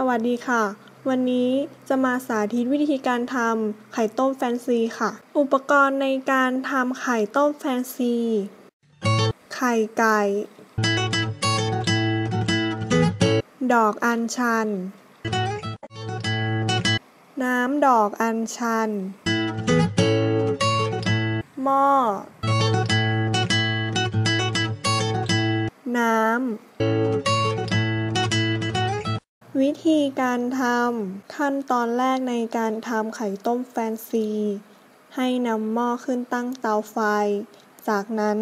สวัสดีค่ะ วันนี้จะมาสาธิตวิธีการทำไข่ต้มแฟนซีค่ะ อุปกรณ์ในการทำไข่ต้มแฟนซี ไข่ไก่ ดอกอัญชัน น้ำดอกอัญชัน หม้อ น้ำ วิธีการทำ ขั้นตอนแรกในการทำไข่ต้มแฟนซี ให้นำหม้อขึ้นตั้งเตาไฟ จากนั้น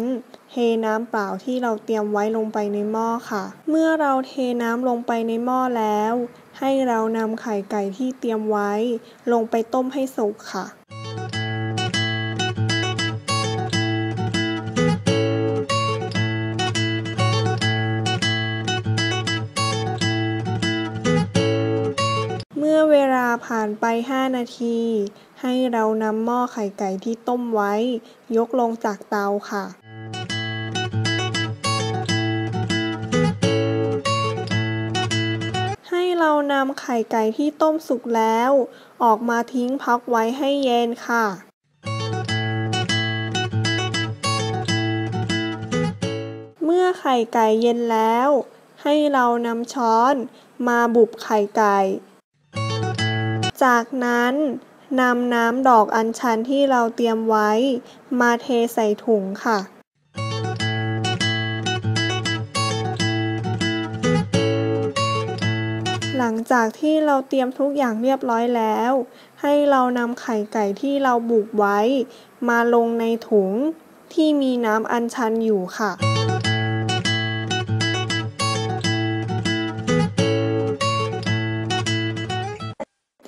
เทน้ำเปล่าที่เราเตรียมไว้ลงไปในหม้อค่ะ เมื่อเราเทน้ำลงไปในหม้อแล้ว ให้เรานำไข่ไก่ที่เตรียมไว้ ลงไปต้มให้สุกค่ะ ผ่านไป 5 นาที ให้เรานำหม้อไข่ไก่ที่ต้มไว้ ยกลงจากเตาค่ะให้เรานำไข่ไก่ที่ต้มสุกแล้ว ออกมาทิ้งพักไว้ให้เย็นค่ะ เมื่อไข่ไก่เย็นแล้ว ให้เรานำช้อนมาบุบไข่ไก่ จากนั้นนำน้ำดอกอัญชันที่เราเตรียมไว้ มาเทใส่ถุงค่ะหลังจากที่เราเตรียมทุกอย่างเรียบร้อยแล้ว ให้เรานำไข่ไก่ที่เราบุกไว้ มาลงในถุงที่มีน้ำอัญชันอยู่ค่ะ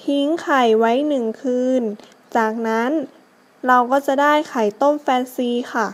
ทิ้งไข่ไว้หนึ่งคืน จากนั้นเราก็จะได้ไข่ต้มแฟนซีค่ะ